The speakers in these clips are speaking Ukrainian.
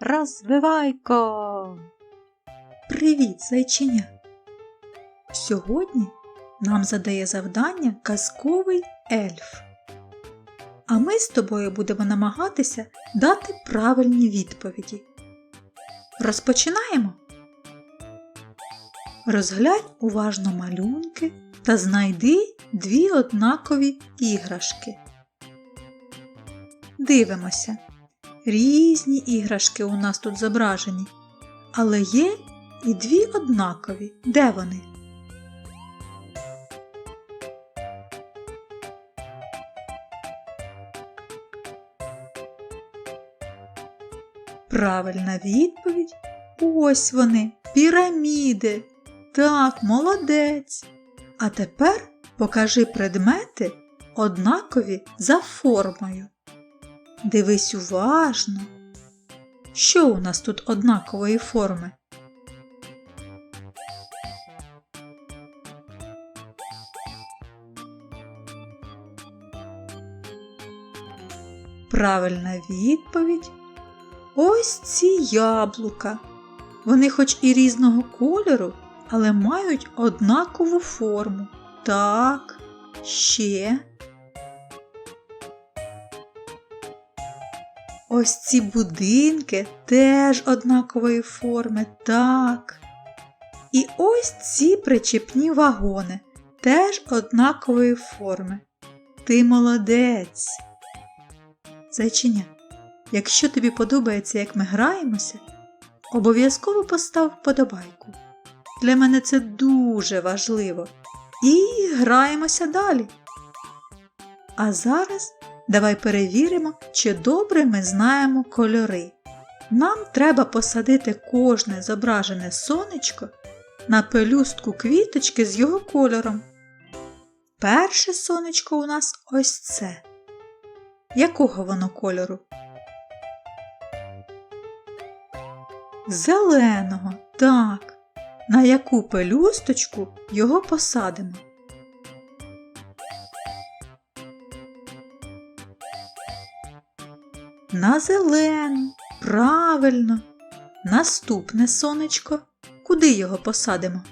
розвивайко! Привіт, зайчиня! Сьогодні нам задає завдання казковий ельф. А ми з тобою будемо намагатися дати правильні відповіді. Розпочинаємо. Розглянь уважно малюнки та знайди дві однакові іграшки. Дивимося. Різні іграшки у нас тут зображені, але є і дві однакові. Де вони? Правильна відповідь. Ось вони, піраміди. Так, молодець. А тепер покажи предмети однакові за формою. Дивись уважно. Що у нас тут однакової форми? Правильна відповідь. Ось ці яблука. Вони хоч і різного кольору, але мають однакову форму. Так, ще. Ось ці будинки теж однакової форми, так. І ось ці причепні вагони теж однакової форми. Ти молодець. Зайчиня, якщо тобі подобається, як ми граємося, обов'язково постав вподобайку. Для мене це дуже важливо. І граємося далі. А зараз давай перевіримо, чи добре ми знаємо кольори. Нам треба посадити кожне зображене сонечко на пелюстку квіточки з його кольором. Перше сонечко у нас ось це. Якого воно кольору? Зеленого, так. На яку пелюсточку його посадимо? На зелену, правильно. Наступне сонечко. Куди його посадимо?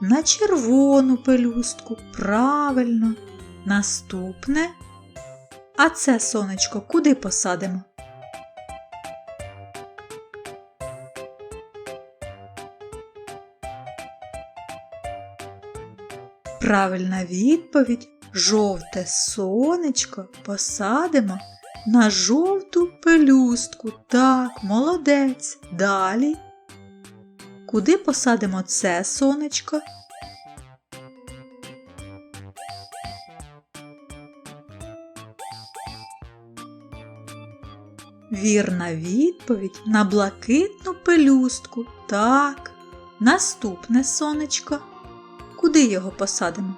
На червону пелюстку, правильно. Наступне. А це сонечко куди посадимо? Правильна відповідь жовте сонечко посадимо на жовту пелюстку. Так, молодець. Далі. Куди посадимо це сонечко? Вірна відповідь на блакитну пелюстку. Так. Наступне сонечко. Куди його посадимо?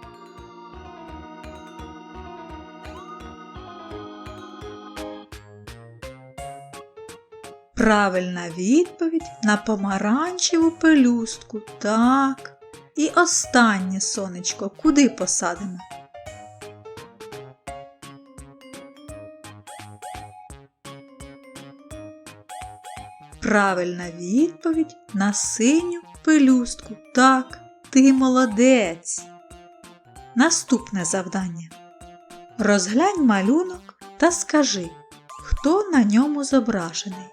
Правильна відповідь на помаранчеву пелюстку. Так. І останнє сонечко куди посадимо? Правильна відповідь на синю пелюстку. Так, ти молодець. Наступне завдання. Розглянь малюнок та скажи, хто на ньому зображений.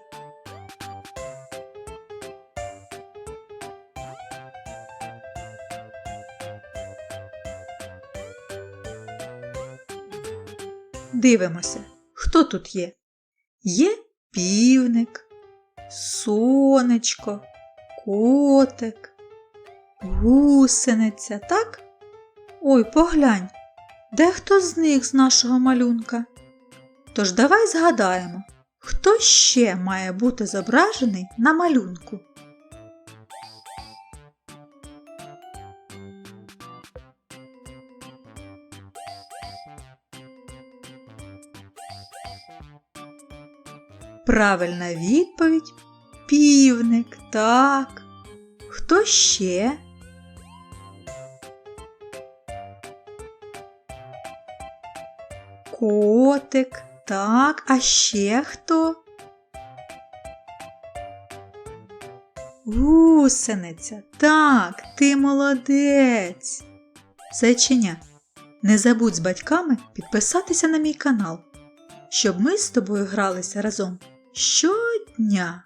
Дивимося, хто тут є? Є півник, сонечко, котик, гусениця, так? Ой, поглянь, де хто з них з нашого малюнка? Тож давай згадаємо, хто ще має бути зображений на малюнку. Правильна відповідь півник, так. Хто ще? Котик. Так, а ще хто? Гусениця. Так, ти молодець. Зайчиня, не забудь з батьками підписатися на мій канал, щоб ми з тобою гралися разом щодня.